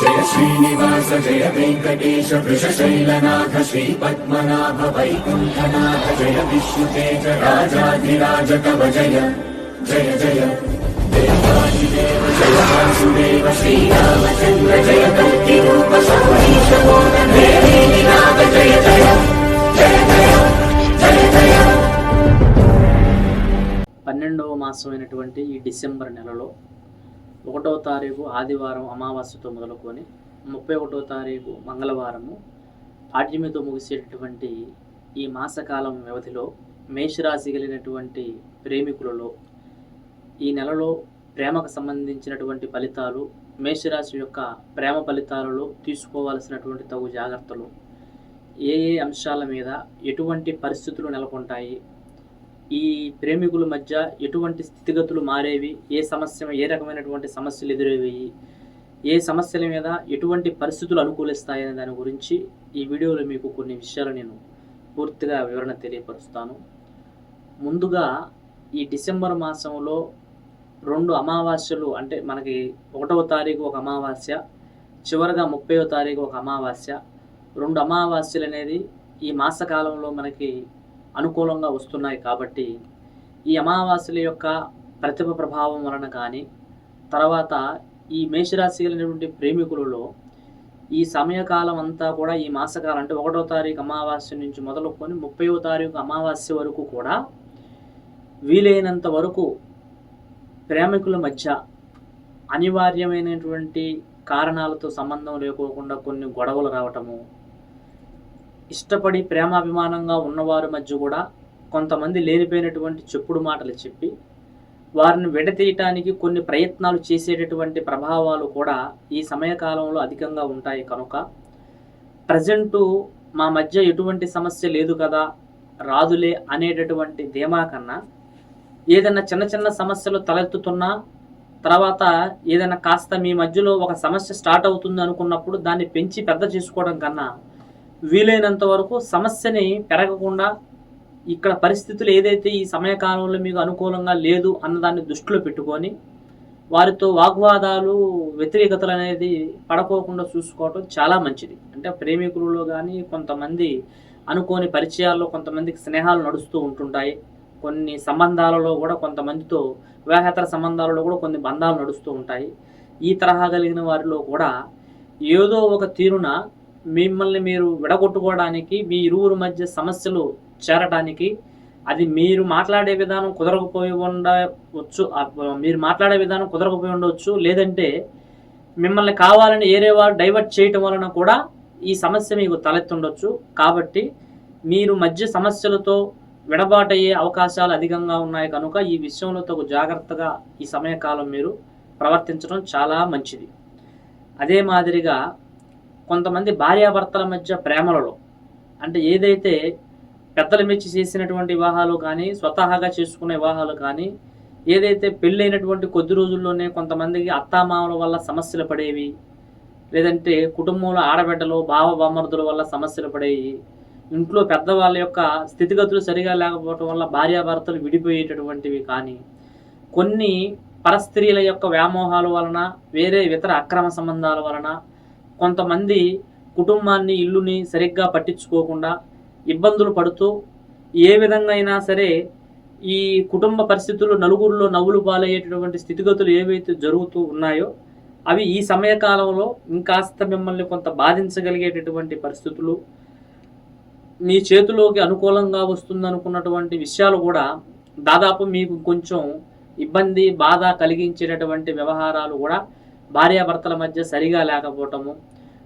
జయ శ్రీనివాస జయ వెంకటేశ వృషశైలనాథ శ్రీ పద్మనాభ వైకుంఠనాథ జయ విష్ణుతేజ రాజాధిరాజ కవ జయ జయ జయ. దేవాదిదేవ జయ వాసుదేవ శ్రీరామచంద్ర జయ కల్కి రూప సౌరీశ నాథ జయ జయ జయ జయ జయ జయ. పన్నెండవ మాసమైనటువంటి ఈ డిసెంబర్ నెలలో ఒకటవ తారీఖు ఆదివారం అమావాస్యతో మొదలుకొని ముప్పై ఒకటో తారీఖు మంగళవారము పాడ్యమితో ముగిసేటటువంటి ఈ మాసకాలం వ్యవధిలో మేషరాశి కలిగినటువంటి ప్రేమికులలో ఈ నెలలో ప్రేమకు సంబంధించినటువంటి ఫలితాలు మేషరాశి యొక్క ప్రేమ ఫలితాలలో తీసుకోవాల్సినటువంటి తగు జాగ్రత్తలు ఏ ఏ అంశాల మీద ఎటువంటి పరిస్థితులు నెలకొంటాయి ఈ ప్రేమికుల మధ్య ఎటువంటి స్థితిగతులు మారేవి? ఏ సమస్య ఏ రకమైనటువంటి సమస్యలు ఎదురయ్యాయి ఏ సమస్యల మీద ఎటువంటి పరిస్థితులు అనుకూలిస్తాయి అనే దాని గురించి ఈ వీడియోలో మీకు కొన్ని విషయాలు నేను పూర్తిగా వివరణ తెలియపరుస్తాను. ముందుగా ఈ డిసెంబర్ మాసంలో రెండు అమావాస్యలు అంటే మనకి ఒకటవ తారీఖు ఒక అమావాస్య చివరిగా ముప్పైవ తారీఖు ఒక అమావాస్య. రెండు అమావాస్యలు అనేది ఈ మాసకాలంలో మనకి అనుకూలంగా వస్తున్నాయి కాబట్టి ఈ అమావాస్యల యొక్క ప్రతిభ ప్రభావం వలన కానీ తర్వాత ఈ మేషరాశి ప్రేమికులలో ఈ సమయకాలం అంతా కూడా ఈ మాసకాలం అంటే ఒకటో తారీఖు అమావాస్య నుంచి మొదలుకొని ముప్పైవ తారీఖు అమావాస్య వరకు కూడా వీలైనంత వరకు ప్రేమికుల మధ్య అనివార్యమైనటువంటి కారణాలతో సంబంధం లేకోకుండా కొన్ని గొడవలు రావటము ఇష్టపడి ప్రేమాభిమానంగా ఉన్నవారి మధ్య కూడా కొంతమంది లేనిపోయినటువంటి చెప్పుడు మాటలు చెప్పి వారిని విడతీయటానికి కొన్ని ప్రయత్నాలు చేసేటటువంటి ప్రభావాలు కూడా ఈ సమయకాలంలో అధికంగా ఉంటాయి. కనుక ప్రజెంటు మా మధ్య ఎటువంటి సమస్య లేదు కదా రాదులే అనేటటువంటి ధీమా కన్నా ఏదైనా చిన్న చిన్న సమస్యలు తలెత్తుతున్నా తర్వాత ఏదైనా కాస్త మీ మధ్యలో ఒక సమస్య స్టార్ట్ అవుతుంది అనుకున్నప్పుడు దాన్ని పెంచి పెద్ద చేసుకోవడం కన్నా వీలైనంత వరకు సమస్యని పెరగకుండా ఇక్కడ పరిస్థితులు ఏదైతే ఈ సమయకాలంలో మీకు అనుకూలంగా లేదు అన్నదాన్ని దృష్టిలో పెట్టుకొని వారితో వాగ్వాదాలు వ్యతిరేకతలు అనేది పడకోకుండా చూసుకోవటం చాలా మంచిది. అంటే ప్రేమికులలో కానీ కొంతమంది అనుకోని పరిచయాల్లో కొంతమందికి స్నేహాలు నడుస్తూ ఉంటుంటాయి. కొన్ని సంబంధాలలో కూడా కొంతమందితో వివాహేతర సంబంధాలలో కూడా కొన్ని బంధాలు నడుస్తూ ఉంటాయి. ఈ తరహా కలిగిన వారిలో కూడా ఏదో ఒక తీరున మిమ్మల్ని మీరు విడగొట్టుకోవడానికి మీ ఇరువురు మధ్య సమస్యలు చేరడానికి అది మీరు మాట్లాడే విధానం కుదరకపోయి ఉండవచ్చు మీరు మాట్లాడే విధానం కుదరకపోయి ఉండవచ్చు లేదంటే మిమ్మల్ని కావాలని ఏరే వారు డైవర్ట్ చేయటం వలన కూడా ఈ సమస్య మీకు తలెత్తుండొచ్చు. కాబట్టి మీరు మధ్య సమస్యలతో విడబాటయ్యే అవకాశాలు అధికంగా ఉన్నాయి కనుక ఈ విషయంలో తగు జాగ్రత్తగా ఈ సమయకాలం మీరు ప్రవర్తించడం చాలా మంచిది. అదే మాదిరిగా కొంతమంది భార్యాభర్తల మధ్య ప్రేమలలో అంటే ఏదైతే పెద్దల మెచ్చి చేసినటువంటి వివాహాలు కానీ స్వతహాగా చేసుకునే వివాహాలు కానీ ఏదైతే పెళ్ళైనటువంటి కొద్ది రోజుల్లోనే కొంతమందికి అత్తామామల వల్ల సమస్యలు పడేవి లేదంటే కుటుంబంలో ఆడబిడ్డలు బావ బామర్దుల వల్ల సమస్యలు పడేవి ఇంట్లో పెద్దవాళ్ళ యొక్క స్థితిగతులు సరిగా లేకపోవటం వల్ల భార్యాభర్తలు విడిపోయేటటువంటివి కానీ కొన్ని పరస్త్రీల యొక్క వ్యామోహాల వలన వేరే ఇతర అక్రమ సంబంధాల వలన కొంతమంది కుటుంబాన్ని ఇల్లుని సరిగ్గా పట్టించుకోకుండా ఇబ్బందులు పడుతూ ఏ విధంగా అయినా సరే ఈ కుటుంబ పరిస్థితులు నలుగురిలో నవ్వులు పాలయ్యేటటువంటి స్థితిగతులు ఏవైతే జరుగుతూ ఉన్నాయో అవి ఈ సమయకాలంలో ఇంకాస్త మిమ్మల్ని కొంత బాధించగలిగేటటువంటి పరిస్థితులు మీ చేతిలోకి అనుకూలంగా వస్తుందనుకున్నటువంటి విషయాలు కూడా దాదాపు మీకు కొంచెం ఇబ్బంది బాధ కలిగించేటటువంటి వ్యవహారాలు కూడా భార్యాభర్తల మధ్య సరిగా లేకపోవటము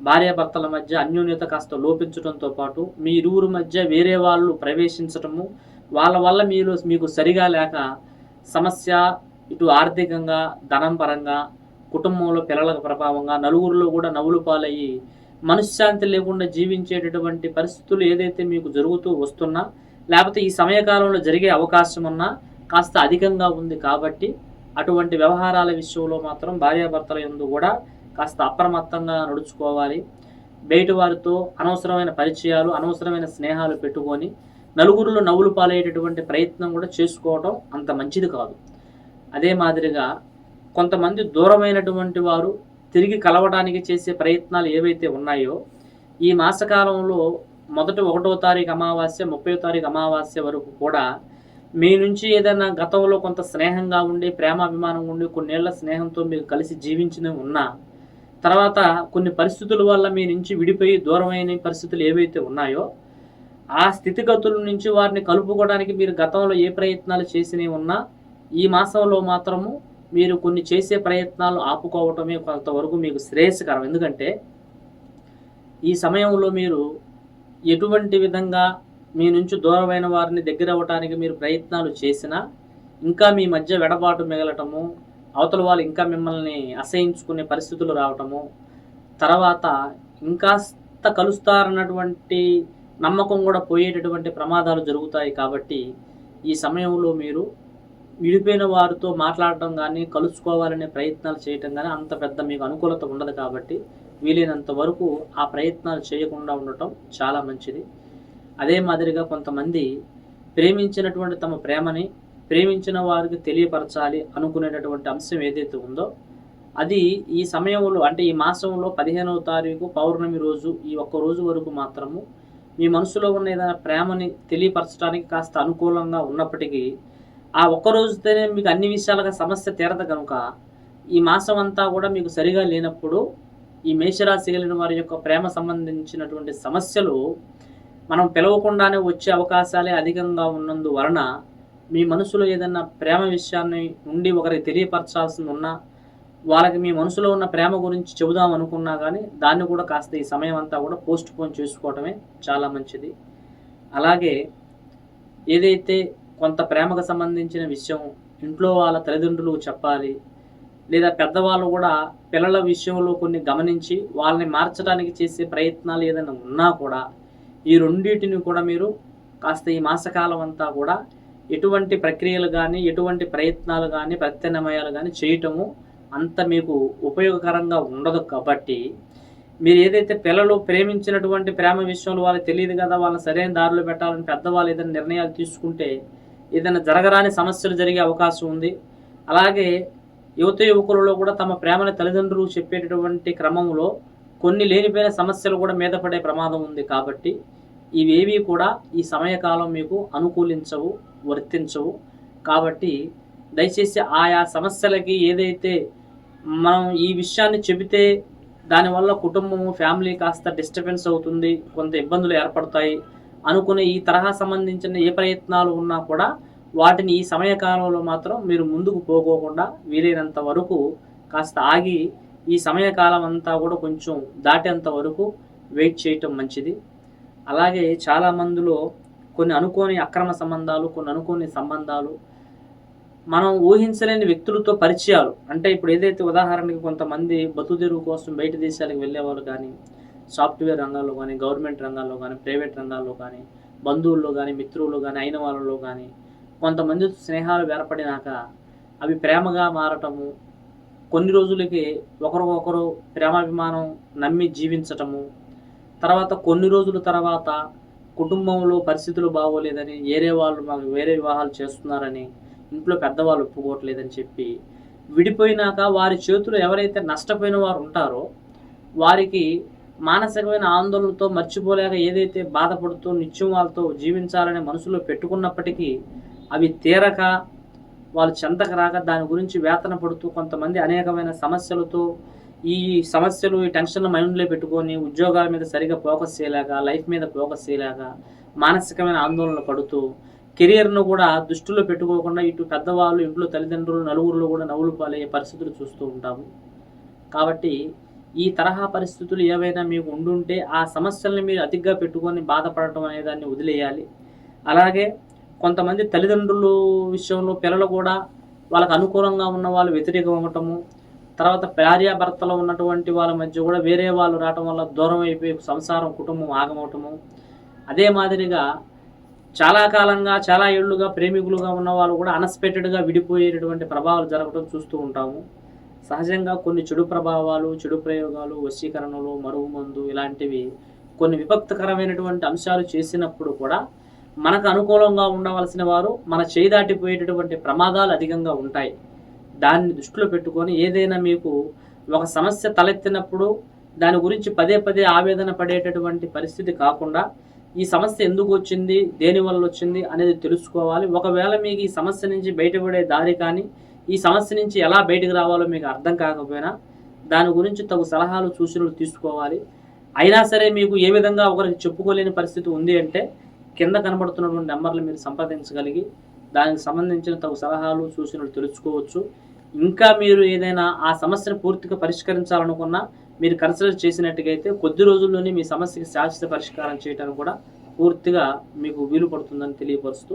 భార్యాభర్తల మధ్య అన్యోన్యత కాస్త లోపించడంతో పాటు మీ ఇరువురు మధ్య వేరే వాళ్ళు ప్రవేశించటము వాళ్ళ వల్ల మీరు మీకు సరిగా లేక సమస్య ఇటు ఆర్థికంగా ధనం పరంగా కుటుంబంలో పిల్లల ప్రభావంగా నలుగురిలో కూడా నవ్వులు పాలయ్యి మనశ్శాంతి లేకుండా జీవించేటటువంటి పరిస్థితులు ఏదైతే మీకు జరుగుతూ వస్తున్నా లేకపోతే ఈ సమయకాలంలో జరిగే అవకాశం ఉన్నా కాస్త అధికంగా ఉంది కాబట్టి అటువంటి వ్యవహారాల విషయంలో మాత్రం భార్యాభర్తల ఎందు కూడా కాస్త అప్రమత్తంగా నడుచుకోవాలి. బయట వారితో అనవసరమైన పరిచయాలు అనవసరమైన స్నేహాలు పెట్టుకొని నలుగురిలో నవ్వులు పాలయ్యేటటువంటి ప్రయత్నం కూడా చేసుకోవటం అంత మంచిది కాదు. అదే మాదిరిగా కొంతమంది దూరమైనటువంటి వారు తిరిగి కలవడానికి చేసే ప్రయత్నాలు ఏవైతే ఉన్నాయో ఈ మాసకాలంలో మొదటి ఒకటో తారీఖు అమావాస్య ముప్పై తారీఖు అమావాస్య వరకు కూడా మీ నుంచి ఏదైనా గతంలో కొంత స్నేహంగా ఉండి ప్రేమాభిమానం ఉండి కొన్నేళ్ళ స్నేహంతో మీరు కలిసి జీవించిన ఉన్నా తర్వాత కొన్ని పరిస్థితుల వల్ల మీ నుంచి విడిపోయి దూరమైన పరిస్థితులు ఏవైతే ఉన్నాయో ఆ స్థితిగతుల నుంచి వారిని కలుపుకోవడానికి మీరు గతంలో ఏ ప్రయత్నాలు చేసినవి ఉన్నా ఈ మాసంలో మాత్రము మీరు కొన్ని చేసే ప్రయత్నాలు ఆపుకోవటమే కొంతవరకు మీకు శ్రేయస్కరం. ఎందుకంటే ఈ సమయంలో మీరు ఎటువంటి విధంగా మీ నుంచి దూరమైన వారిని దగ్గర అవ్వటానికి మీరు ప్రయత్నాలు చేసినా ఇంకా మీ మధ్య వెడబాటు మిగలటము అవతల వాళ్ళు ఇంకా మిమ్మల్ని అసహించుకునే పరిస్థితులు రావటము తర్వాత ఇంకాస్త కలుస్తారన్నటువంటి నమ్మకం కూడా పోయేటటువంటి ప్రమాదాలు జరుగుతాయి కాబట్టి ఈ సమయంలో మీరు విడిపోయిన వారితో మాట్లాడటం కానీ కలుసుకోవాలనే ప్రయత్నాలు చేయటం కానీ అంత పెద్ద మీకు అనుకూలత ఉండదు కాబట్టి వీలైనంత వరకు ఆ ప్రయత్నాలు చేయకుండా ఉండటం చాలా మంచిది. అదే మాదిరిగా కొంతమంది ప్రేమించినటువంటి తమ ప్రేమని ప్రేమించిన వారికి తెలియపరచాలి అనుకునేటటువంటి అంశం ఏదైతే ఉందో అది ఈ సమయంలో అంటే ఈ మాసంలో పదిహేనవ తారీఖు పౌర్ణమి రోజు ఈ ఒక్క రోజు వరకు మాత్రము మీ మనసులో ఉన్న ఏదైనా ప్రేమని తెలియపరచడానికి కాస్త అనుకూలంగా ఉన్నప్పటికీ ఆ ఒక్క రోజుతోనే మీకు అన్ని విషయాలుగా సమస్య తీరదు కనుక ఈ మాసం అంతా కూడా మీకు సరిగా లేనప్పుడు ఈ మేషరాశి కలిగిన వారి యొక్క ప్రేమ సంబంధించినటువంటి సమస్యలు మనం పిలవకుండానే వచ్చే అవకాశాలే అధికంగా ఉన్నందువలన మీ మనసులో ఏదైనా ప్రేమ విషయాన్ని ఉండి ఒకరికి తెలియపరచాల్సి ఉన్నా వాళ్ళకి మీ మనసులో ఉన్న ప్రేమ గురించి చెబుదాం అనుకున్నా కానీ దాన్ని కూడా కాస్త ఈ సమయం అంతా కూడా పోస్ట్ పోన్ చేసుకోవటమే చాలా మంచిది. అలాగే ఏదైతే కొంత ప్రేమకు సంబంధించిన విషయం ఇంట్లో వాళ్ళ తల్లిదండ్రులు చెప్పాలి లేదా పెద్దవాళ్ళు కూడా పిల్లల విషయంలో కొన్ని గమనించి వాళ్ళని మార్చడానికి చేసే ప్రయత్నాలు ఏదైనా ఉన్నా కూడా ఈ రెండింటిని కూడా మీరు కాస్త ఈ మాసకాలం అంతా కూడా ఎటువంటి ప్రక్రియలు కానీ ఎటువంటి ప్రయత్నాలు కానీ ప్రత్యామ్నాయాలు కానీ చేయటము అంత మీకు ఉపయోగకరంగా ఉండదు కాబట్టి మీరు ఏదైతే పిల్లలు ప్రేమించినటువంటి ప్రేమ విషయంలో వాళ్ళకి తెలియదు కదా వాళ్ళని సరైన దారిలో పెట్టాలని పెద్దవాళ్ళు ఏదైనా నిర్ణయాలు తీసుకుంటే ఏదైనా జరగరాని సమస్యలు జరిగే అవకాశం ఉంది. అలాగే యువత యువకులలో కూడా తమ ప్రేమని తల్లిదండ్రులు చెప్పేటటువంటి క్రమంలో కొన్ని లేనిపోయిన సమస్యలు కూడా మీద పడే ప్రమాదం ఉంది కాబట్టి ఇవేవి కూడా ఈ సమయకాలం మీకు అనుకూలించవు వర్తించవు. కాబట్టి దయచేసి ఆయా సమస్యలకి ఏదైతే మనం ఈ విషయాన్ని చెబితే దానివల్ల కుటుంబము ఫ్యామిలీ కాస్త డిస్టర్బెన్స్ అవుతుంది కొంత ఇబ్బందులు ఏర్పడతాయి అనుకునే ఈ తరహా సంబంధించిన ఏ ప్రయత్నాలు ఉన్నా కూడా వాటిని ఈ సమయకాలంలో మాత్రం మీరు ముందుకు పోకోకుండా వీలైనంత వరకు కాస్త ఆగి ఈ సమయకాలం అంతా కూడా కొంచెం దాటేంత వరకు వెయిట్ చేయటం మంచిది. అలాగే చాలా మందిలో కొన్ని అనుకోని అక్రమ సంబంధాలు కొన్ని అనుకోని సంబంధాలు మనం ఊహించలేని వ్యక్తులతో పరిచయాలు. అంటే ఇప్పుడు ఏదైతే ఉదాహరణకి కొంతమంది బతుదెరువు కోసం బయట దేశాలకు వెళ్ళేవారు కానీ సాఫ్ట్వేర్ రంగాల్లో కానీ గవర్నమెంట్ రంగాల్లో కానీ ప్రైవేట్ రంగాల్లో కానీ బంధువుల్లో కానీ మిత్రులు కానీ అయిన వాళ్ళలో కానీ కొంతమంది స్నేహాలు ఏర్పడినాక అవి ప్రేమగా మారటము కొన్ని రోజులకి ఒకరికొకరు ప్రేమాభిమానం నమ్మి జీవించటము తర్వాత కొన్ని రోజుల తర్వాత కుటుంబంలో పరిస్థితులు బాగోలేదని వేరే వాళ్ళు మాకు వేరే వివాహాలు చేస్తున్నారని ఇంట్లో పెద్దవాళ్ళు ఒప్పుకోవట్లేదని చెప్పి విడిపోయినాక వారి చేతులు ఎవరైతే నష్టపోయిన వారు ఉంటారో వారికి మానసికమైన ఆందోళనతో మర్చిపోలేక ఏదైతే బాధపడుతూ నిత్యం వాళ్ళతో జీవించాలనే మనసులో పెట్టుకున్నప్పటికీ అవి తీరక వాళ్ళు చెంతకు రాక దాని గురించి వేతన పడుతూ కొంతమంది అనేకమైన సమస్యలతో ఈ సమస్యలు ఈ టెన్షన్ మైండ్లో పెట్టుకొని ఉద్యోగాల మీద సరిగా ఫోకస్ చేయలేక లైఫ్ మీద ఫోకస్ చేయలేక మానసికమైన ఆందోళన పడుతూ కెరియర్ను కూడా దృష్టిలో పెట్టుకోకుండా ఇటు పెద్దవాళ్ళు ఇంట్లో తల్లిదండ్రులు నలుగురిలో కూడా నవ్వులు పాలయ్యే పరిస్థితులు చూస్తూ ఉంటాము. కాబట్టి ఈ తరహా పరిస్థితులు ఏవైనా మీకు ఉండుంటే ఆ సమస్యల్ని మీరు అతిగా పెట్టుకొని బాధపడటం అనే దాన్ని వదిలేయాలి. అలాగే కొంతమంది తల్లిదండ్రుల విషయంలో పిల్లలు కూడా వాళ్ళకు అనుకూలంగా ఉన్న వాళ్ళు వ్యతిరేకం అవ్వటము తర్వాత భార్యాభర్తలో ఉన్నటువంటి వాళ్ళ మధ్య కూడా వేరే వాళ్ళు రావటం వల్ల దూరం అయిపోయి సంసారం కుటుంబం ఆగమవటము. అదే మాదిరిగా చాలా కాలంగా చాలా ఏళ్ళుగా ప్రేమికులుగా ఉన్న వాళ్ళు కూడా అన్ఎక్స్పెక్టెడ్గా విడిపోయేటటువంటి ప్రభావాలు జరగడం చూస్తూ ఉంటాము. సహజంగా కొన్ని చెడు ప్రభావాలు చెడు ప్రయోగాలు వశీకరణలు మరుగు మందు ఇలాంటివి కొన్ని విపక్తకరమైనటువంటి అంశాలు చేసినప్పుడు కూడా మనకు అనుకూలంగా ఉండవలసిన వారు మన చేయి దాటిపోయేటటువంటి ప్రమాదాలు అధికంగా ఉంటాయి. దాన్ని దృష్టిలో పెట్టుకొని ఏదైనా మీకు ఒక సమస్య తలెత్తినప్పుడు దాని గురించి పదే పదే ఆవేదన పడేటటువంటి పరిస్థితి కాకుండా ఈ సమస్య ఎందుకు వచ్చింది దేని వల్ల వచ్చింది అనేది తెలుసుకోవాలి. ఒకవేళ మీకు ఈ సమస్య నుంచి బయటపడే దారి కానీ ఈ సమస్య నుంచి ఎలా బయటకు రావాలో మీకు అర్థం కాకపోయినా దాని గురించి తగు సలహాలు సూచనలు తీసుకోవాలి. అయినా సరే మీకు ఏ విధంగా ఒకరికి చెప్పుకోలేని పరిస్థితి ఉంది అంటే కింద కనబడుతున్నటువంటి నెంబర్లు మీరు సంప్రదించగలిగి దానికి సంబంధించిన తగు సలహాలు సూచనలు తెలుసుకోవచ్చు. ఇంకా మీరు ఏదైనా ఆ సమస్యను పూర్తిగా పరిష్కరించాలనుకున్నా మీరు కన్సిడర్ చేసినట్టుగైతే కొద్ది రోజుల్లోనే మీ సమస్యకి శాశ్వత పరిష్కారం చేయడానికి కూడా పూర్తిగా మీకు వీలు పడుతుందని తెలియపరుస్తూ